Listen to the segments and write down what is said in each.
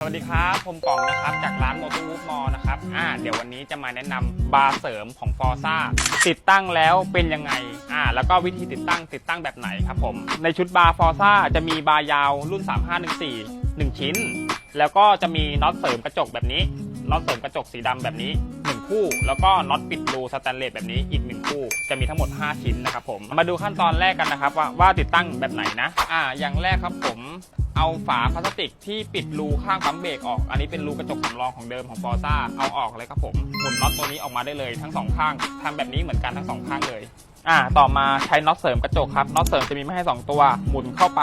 สวัสดีครับ ผมกล่องนะครับ จากร้านโม t o วูฟมอนะครับ อ่า เดี๋ยววันนี้จะมาแนะนำบาร์เสริมของฟอร์ซ่าติดตั้งแล้วเป็นยังไง อ่า แล้วก็วิธีติดตั้งติดตั้งแบบไหนครับผม ในชุดบาร์ฟอร์ซ่าจะมีบาร์ยาวรุ่น 3514 1 ชิ้น แล้วก็จะมีน็อตเสริมกระจกแบบนี้ น็อตเสริมกระจกสีดำแบบนี้ 1 คู่ แล้วก็น็อตปิดรูสแตนเลสแบบนี้อีก 1 คู่ จะมีทั้งหมด 5 ชิ้นนะครับผมมาดูขั้นตอนแรกกันนะครับ ว่าว่าติดตั้งแบบไหนนะอ่าอย่างแรกครับผมเอาฝาพลาสติกที่ปิดรูข้างปั๊มเบรกออก อันนี้เป็นรูกระจกสำรองของเดิมของฟอร์ซ่าเอาออกเลยครับผมหมุนน็อตตัวนี้ออกมาได้เลยทั้งสองข้างทำแบบนี้เหมือนกันทั้งสองข้างเลยอ่าต่อมาใช้น็อตเสริมกระจกครับน็อตเสริมจะมีไม่ให้สองตัว หมุนเข้าไป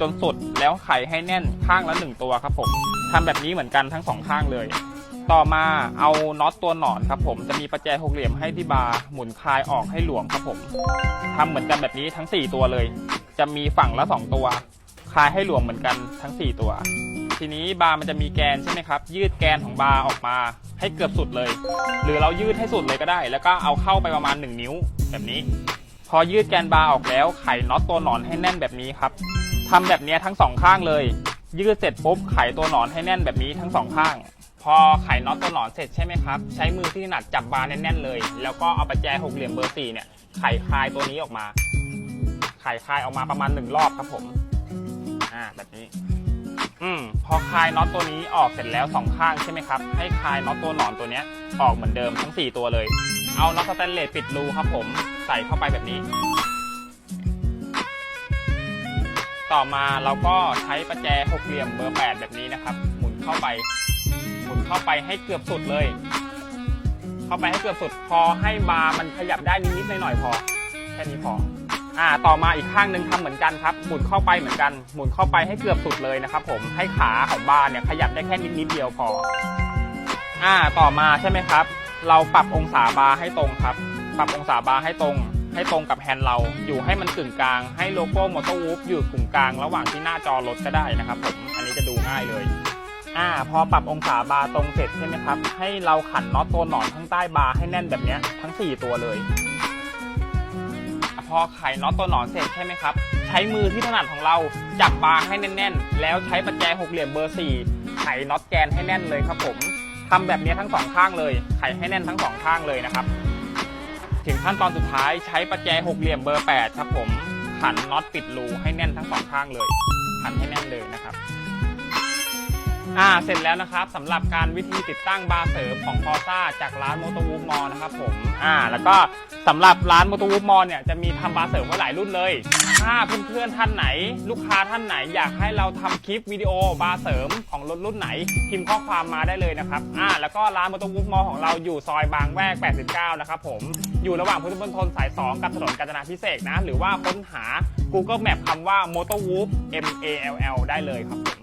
จนสุดแล้วไขให้แน่นข้างละหนึ่งตัวครับผมทำแบบนี้เหมือนกันทั้งสองข้างเลย ต่อมาเอาน็อตตัวหนอนครับผมจะมีประแจหกเหลี่ยมให้ที่บาร์หมุนคลายออกให้หลวมครับผมทำเหมือนกันแบบนี้ทั้ง 4 ตัวเลย จะมีฝั่งละ 2 ตัว คลายให้หลวมเหมือนกันทั้ง 4 ตัว ทีนี้บาร์มันจะมีแกนใช่ไหมครับ ยืดแกนของบาร์ออกมาให้เกือบสุดเลย หรือเรายืดให้สุดเลยก็ได้ แล้วก็เอาเข้าไปประมาณ 1 นิ้วแบบนี้ พอยืดแกนบาร์ออกแล้วไขน็อตตัวหนอนให้แน่นแบบนี้ครับทำแบบนี้ทั้งสองข้างเลย ยืดเสร็จปุ๊บไขตัวหนอนให้แน่นแบบนี้ทั้งสองข้าง พอไขน็อตตัวหนอนเสร็จใช่ไหมครับ ใช้มือที่ถนัดจับบาร์แน่นๆเลย แล้วก็เอาประแจหกเหลี่ยมเบอร์สี่เนี่ยไขคลายตัวนี้ออกมา ไขคลายออกมาประมาณหนึ่งรอบครับผม อ่าแบบนี้ อืมพอคลายน็อตตัวนี้ออกเสร็จแล้วสองข้างใช่ไหมครับ ให้คลายน็อตตัวหนอนตัวเนี้ยออกเหมือนเดิมทั้ง4ตัวเลย เอาน็อตสแตนเลสปิดรูครับผม ใส่เข้าไปแบบนี้ ต่อมาเราก็ใช้ประแจหกเหลี่ยมเบอร์8แบบนี้นะครับ หมุนเข้าไป เข้าไปให้เกือบสุดเลย เข้าไปให้เกือบสุด พอให้บาร์มันขยับได้นิดๆหน่อยๆพอ แค่นี้พอ อ่า ต่อมาอีกข้างหนึ่งทำเหมือนกันครับ หมุนเข้าไปเหมือนกัน หมุนเข้าไปให้เกือบสุดเลยนะครับ ผม ให้ขาของบาร์เนี่ยขยับได้แค่นิดนิดๆเดียวพอ อ่า ต่อมาใช่ไหมครับ เราปรับองศาบาร์ให้ตรงครับ ปรับองศาบาร์ให้ตรงให้ตรงกับแฮนด์เราอยู่ให้มันกึ่งกลาง ให้โลโก้มอเตอร์วูฟอยู่กึ่งกลาง ระหว่างที่หน้าจอรถก็ได้นะครับผม อันนี้จะดูง่ายเลย อ่าพอปรับองศาบาร์ตรงเสร็จใช่ไหมครับ ให้เราขันน็อตตัวหนอนข้างใต้บาร์ให้แน่นแบบนี้ทั้ง 4 ตัวเลย พอไขน็อตตัวหนอนเสร็จใช่ไหมครับ ใช้มือที่ถนัดของเราจับบาร์ให้แน่น ๆ แล้วใช้ประแจหกเหลี่ยมเบอร์4ไขน็อตแกนให้แน่นเลยครับผมทำแบบนี้ทั้งสองข้างเลย ไขให้แน่นทั้งสองข้างเลยนะครับ ถึงขั้นตอนสุดท้ายใช้ประแจหกเหลี่ยมเบอร์ 8 ครับผมขันน็อตปิดรูให้แน่นทั้งสองข้างเลยขันให้แน่นเลยนะครับ อ่าเสร็จแล้วนะครับสำหรับการวิธีติดตั้งบาร์เสริมของพอซ่าจากร้านมอเตอร์วูฟมอนะครับผมอ่าแล้วก็สำหรับร้านมอเตอร์วูฟมอเนี่ยจะมีทำบาร์เสริมไว้หลายรุ่นเลย ถ้าเพื่อนๆท่านไหน ลูกค้าท่านไหนอยากให้เราทำคลิปวิดีโอบาร์เสริมของรถรุ่นไหน พิมพ์ข้อความมาได้เลยนะครับอ่าแล้วก็ร้านมอเตอร์วูฟมอของเราอยู่ซอยบางแวก 89 นะครับผมอยู่ระหว่างพุทธมณฑลสาย 2 กับถนนกาญจนาพิเศษกนะหรือว่าค้นหา Google Map คำว่า Motor Wolf M A L L ได้เลยครับผม